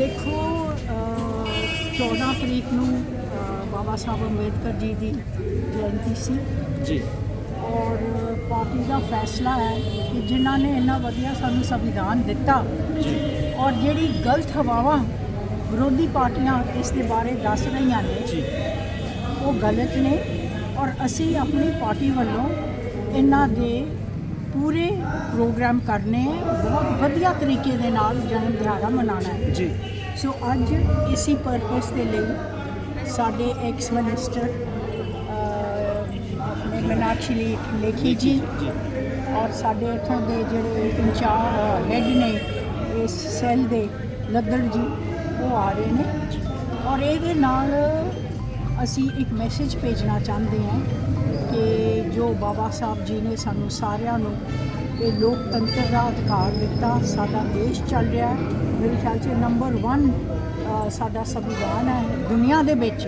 ਦੇਖੋ ਅ, 14 ਤਰੀਕ ਨੂੰ ਬਾਬਾ ਸਾਹਿਬ ਅੰਬੇਦਕਰ ਜੀ ਦੀ ਜਯੰਤੀ ਸੀ। ਜੀ। ਔਰ ਪਾਰਟੀ ਦਾ ਫੈਸਲਾ ਹੈ ਕਿ ਜਿਨ੍ਹਾਂ ਨੇ ਇੰਨਾ ਵਧੀਆ ਸਾਨੂੰ ਸੰਵਿਧਾਨ ਦਿੱਤਾ ਜੀ। ਔਰ ਜਿਹੜੀ ਗਲਤ ਹਵਾਵਾਂ ਵਿਰੋਧੀ ਪਾਰਟੀਆਂ ਇਸ ਦੇ ਬਾਰੇ ਦੱਸ ਰਹੀਆਂ ਨੇ ਜੀ। ਉਹ ਗਲਤ ਨੇ ਔਰ ਅਸੀਂ ਆਪਣੀ ਪਾਰਟੀ ਵੱਲੋਂ ਇਹਨਾਂ ਦੇ ਪੂਰੇ ਪ੍ਰੋਗਰਾਮ ਕਰਨੇ ਹੈ। ਬਹੁਤ ਵਧੀਆ ਤਰੀਕੇ ਦੇ ਨਾਲ ਜਨਮ ਦਿਹਾੜਾ ਮਨਾਉਣਾ ਹੈ। ਜੀ। ਸੋ ਅੱਜ ਇਸੀ ਪਰਪਸ ਦੇ ਲਈ ਸਾਡੇ ਐਕਸ ਮਿਨਿਸਟਰ ਆਪਣੇ ਮੀਨਾਕਸ਼ੀ ਲੇਖੀ ਜੀ ਜੀ ਔਰ ਸਾਡੇ ਇਥੋਂ ਦੇ ਜਿਹੜੇ ਇੰਚਾਰਜ ਹੈਡ ਨੇ ਇਸ ਸੈੱਲ ਦੇ ਲੱਦੜ ਜੀ ਉਹ ਆ ਰਹੇ ਨੇ। ਔਰ ਇਹਦੇ ਨਾਲ ਅਸੀਂ ਇੱਕ ਮੈਸੇਜ ਭੇਜਣਾ ਚਾਹੁੰਦੇ ਹਾਂ ਕਿ ਜੋ ਬਾਬਾ ਸਾਹਿਬ ਜੀ ਨੇ ਸਾਨੂੰ ਸਾਰਿਆਂ ਨੂੰ ਇਹ ਲੋਕਤੰਤਰ ਦਾ ਅਧਿਕਾਰ ਦਿੱਤਾ ਸਾਡਾ ਦੇਸ਼ ਚੱਲ ਰਿਹਾ ਮੇਰੇ ਖਿਆਲ 'ਚ ਨੰਬਰ 1 ਸਾਡਾ ਸੰਵਿਧਾਨ ਹੈ ਦੁਨੀਆ ਦੇ ਵਿੱਚ।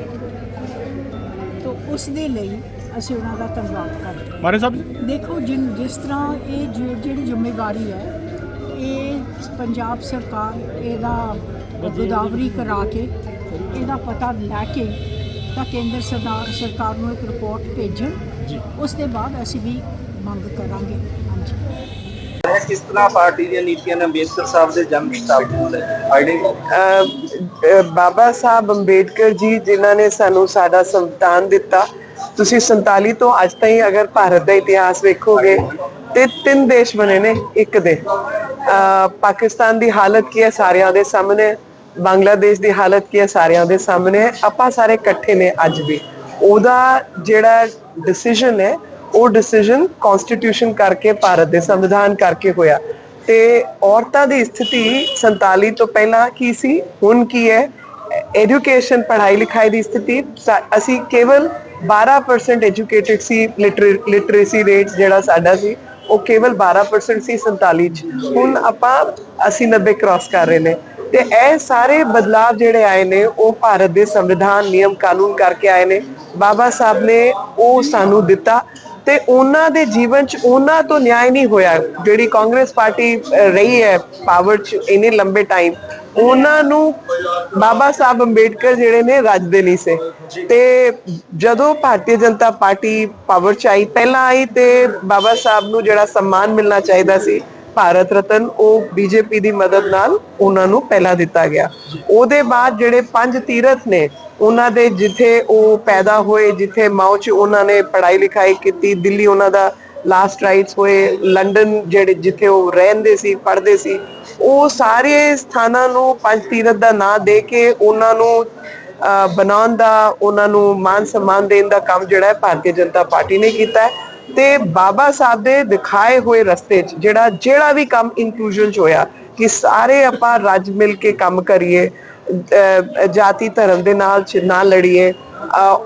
ਤੋਂ ਉਸ ਦੇ ਲਈ ਅਸੀਂ ਉਹਨਾਂ ਦਾ ਧੰਨਵਾਦ ਕਰਦੇ ਹਾਂ। ਮਾਰੇ ਸਾਹਿਬ ਦੇਖੋ ਜਿਨ ਜਿਸ ਤਰ੍ਹਾਂ ਇਹ ਜਿਹੜੀ ਜ਼ਿੰਮੇਵਾਰੀ ਹੈ ਇਹ ਪੰਜਾਬ ਸਰਕਾਰ ਇਹਦਾ ਗੋਦਾਵਰੀ ਕਰਾ ਕੇ ਇਹਦਾ ਪਤਾ ਲੈ ਕੇ ਤਾਂ ਕੇਂਦਰ ਸਰਕਾਰ ਸਰਕਾਰ ਨੂੰ ਇੱਕ ਰਿਪੋਰਟ ਭੇਜਣ। ਜੀ। ਉਸ ਦੇ ਬਾਅਦ ਅਸੀਂ ਵੀ ਮੰਗ ਕਰਾਂਗੇ। ਹਾਂਜੀ। ਹੈ ਕਿਸ ਤਰ੍ਹਾਂ ਪਾਰਟੀ ਦੀਆਂ ਨੀਤੀਆਂ ਨੇ ਅੰਬੇਦਕਰ ਸਾਹਿਬ ਦੇ ਜਨਮ ਸ਼ਤਾਬਦੀ ਨੂੰ ਲੈ ਕੇ ਆਈਡੀ? ਅਹ, ਅਹ, ਬਾਬਾ ਸਾਹਿਬ ਅੰਬੇਡਕਰ ਜੀ ਜਿਨ੍ਹਾਂ ਨੇ ਸਾਨੂੰ ਸਾਡਾ ਸੰਵਿਧਾਨ ਦਿੱਤਾ ਤੁਸੀਂ 47 ਤੋਂ ਅੱਜ ਤਾਈਂ ਅਗਰ ਭਾਰਤ ਦਾ ਇਤਿਹਾਸ ਵੇਖੋਗੇ ਤੇ ਤਿੰਨ ਦੇਸ਼ ਬਣੇ ਨੇ ਇੱਕ ਦੇ। ਅਹ, ਪਾਕਿਸਤਾਨ ਦੀ ਹਾਲਤ ਕੀ ਹੈ ਸਾਰਿਆਂ ਦੇ ਸਾਹਮਣੇ? ਬੰਗਲਾਦੇਸ਼ ਦੀ ਹਾਲਤ ਕੀ ਹੈ ਸਾਰਿਆਂ ਦੇ ਸਾਹਮਣੇ? ਹੈ। ਆਪਾਂ ਸਾਰੇ ਇਕੱਠੇ ਨੇ ਅੱਜ ਵੀ। ਉਹਦਾ ਜਿਹੜਾ ਡਿਸੀਜਨ ਹੈ, ਉਹ ਡਿਸੀਜਨ ਕਨਸਟੀਟਿਊਸ਼ਨ ਕਰਕੇ, ਭਾਰਤ ਦੇ ਸੰਵਿਧਾਨ ਕਰਕੇ ਹੋਇਆ। ਤੇ ਔਰਤਾਂ ਦੀ ਸਥਿਤੀ 47 ਤੋਂ ਪਹਿਲਾਂ ਕੀ ਸੀ? ਹੁਣ ਕੀ ਹੈ? ਐਜੂਕੇਸ਼ਨ ਪੜ੍ਹਾਈ ਲਿਖਾਈ ਦੀ ਸਥਿਤੀ ਅਸੀਂ ਕੇਵਲ 12% ਐਜੂਕੇਟਿਡ ਸੀ ਲਿਟਰੇਸੀ ਰੇਟ ਜਿਹੜਾ ਸਾਡਾ ਸੀ, ਉਹ ਕੇਵਲ 12% ਸੀ 47 ਚ। ਹੁਣ ਆਪਾਂ 80 90 ਕ੍ਰਾਸ ਕਰ ਰਹੇ ਨੇ। ਤੇ ਇਹ ਸਾਰੇ ਬਦਲਾਵ ਜਿਹੜੇ ਆਏ ਨੇ, ਉਹ ਭਾਰਤ ਦੇ ਸੰਵਿਧਾਨ, ਨਿਯਮ, ਕਾਨੂੰਨ ਕਰਕੇ ਆਏ ਨੇ। ਬਾਬਾ ਸਾਹਿਬ ਨੇ ਉਹ ਸਾਨੂੰ ਦਿੱਤਾ ਤੇ ਉਹਨਾਂ ਦੇ ਜੀਵਨ ਚ ਉਹਨਾਂ ਤੋਂ ਨਿਆਂ ਨਹੀਂ ਹੋਇਆ। ਜਿਹੜੀ ਕਾਂਗਰਸ ਪਾਰਟੀ ਰਹੀ ਹੈ ਪਾਵਰ ਚ ਇੰਨੇ ਲੰਬੇ ਟਾਈਮ ਉਹਨਾਂ ਨੂੰ ਬਾਬਾ ਸਾਹਿਬ ਅੰਬੇਡਕਰ ਜਿਹੜੇ ਨੇ, ਰੱਜਦੇ ਨਹੀਂ ਸੇ। ਤੇ ਜਦੋਂ ਭਾਰਤੀ ਜਨਤਾ ਪਾਰਟੀ ਪਾਵਰ ਚ ਆਈ, ਪਹਿਲਾਂ ਆਈ ਤੇ ਬਾਬਾ ਸਾਹਿਬ ਨੂੰ ਜਿਹੜਾ ਸਨਮਾਨ ਮਿਲਣਾ ਚਾਹੀਦਾ ਸੀ ਭਾਰਤ ਰਤਨ ਉਹ ਬੀਜੇਪੀ ਦੀ ਮਦਦ ਨਾਲ ਉਹਨਾਂ ਨੂੰ ਪਹਿਲਾ ਦਿੱਤਾ ਗਿਆ। ਉਹਦੇ ਬਾਅਦ ਜਿਹੜੇ ਪੰਜ ਤੀਰਥ ਨੇ ਉਹਨਾਂ ਦੇ ਜਿੱਥੇ ਉਹ ਪੈਦਾ ਹੋਏ ਜਿੱਥੇ ਮਾਓ ਚ ਉਹਨਾਂ ਨੇ ਪੜ੍ਹਾਈ ਲਿਖਾਈ ਕੀਤੀ ਦਿੱਲੀ ਉਹਨਾਂ ਦਾ ਲਾਸਟ ਰਾਈਟਸ ਹੋਏ ਲੰਡਨ ਜਿਹੜੇ ਜਿੱਥੇ ਉਹ ਰਹਿੰਦੇ ਸੀ ਪੜ੍ਹਦੇ ਸੀ ਉਹ ਸਾਰੇ ਸਥਾਨਾਂ ਨੂੰ ਪੰਜ ਤੀਰਥ ਦਾ ਨਾਂ ਦੇ ਕੇ ਉਹਨਾਂ ਨੂੰ ਅਹ, ਬਣਾਉਣ ਦਾ ਉਹਨਾਂ ਨੂੰ ਮਾਨ ਸਨਮਾਨ ਦੇਣ ਦਾ ਕੰਮ ਜਿਹੜਾ ਹੈ ਭਾਰਤੀ ਜਨਤਾ ਪਾਰਟੀ ਨੇ ਕੀਤਾ ਹੈ। ਤੇ ਬਾਬਾ ਸਾਹਿਬ ਦੇ ਦਿਖਾਏ ਹੋਏ ਰਸਤੇ 'ਚ ਜਿਹੜਾ ਜਿਹੜਾ ਵੀ ਕੰਮ ਇਨਕਲੂਜਨ 'ਚ ਹੋਇਆ ਕਿ ਸਾਰੇ ਆਪਾਂ ਰੱਜ ਮਿਲ ਕੇ ਕੰਮ ਕਰੀਏ ਜਾਤੀ ਧਰਮ ਦੇ ਨਾਲ ਨਾ ਲੜੀਏ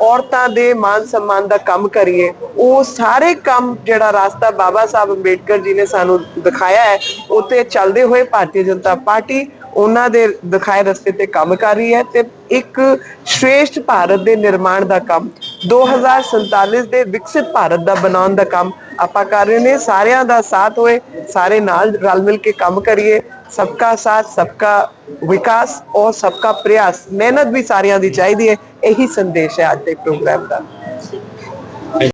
ਔਰਤਾਂ ਦੇ ਮਾਨ ਸਨਮਾਨ ਦਾ ਕੰਮ ਕਰੀਏ, ਉਹ ਸਾਰੇ ਕੰਮ ਜਿਹੜਾ ਰਾਸਤਾ ਬਾਬਾ ਸਾਹਿਬ ਅੰਬੇਡਕਰ ਜੀ ਨੇ ਸਾਨੂੰ ਦਿਖਾਇਆ ਹੈ ਉਤੇ ਚੱਲਦੇ ਹੋਏ ਭਾਰਤੀ ਜਨਤਾ ਪਾਰਟੀ ਉਹਨਾਂ ਦੇ ਦਿਖਾਏ ਰਸਤੇ ਤੇ ਕੰਮ ਕਰ ਰਹੀ ਹੈ ਤੇ ਇੱਕ ਸ਼੍ਰੇਸ਼ਟ ਭਾਰਤ ਦੇ ਨਿਰਮਾਣ ਦਾ ਕੰਮ 2047 ਦੇ ਵਿਕਸਿਤ ਭਾਰਤ ਦਾ ਬਣਾਉਣ ਦਾ ਕੰਮ ਆਪਾਂ ਕਰ ਰਹੇ ਨੇ। ਸਾਰਿਆਂ ਦਾ ਸਾਥ ਹੋਏ, ਸਾਰੇ ਨਾਲ ਰਲ ਮਿਲ ਕੇ ਕੰਮ ਕਰੀਏ। ਸਬਕਾ ਸਾਥ, ਸਬਕਾ ਵਿਕਾਸ ਔਰ ਸਬਕਾ ਪ੍ਰਯਾਸ। ਮਿਹਨਤ ਵੀ ਸਾਰਿਆਂ ਦੀ ਚਾਹੀਦੀ ਹੈ। ਇਹੀ ਸੰਦੇਸ਼ ਹੈ ਅੱਜ ਦੇ ਪ੍ਰੋਗਰਾਮ ਦਾ।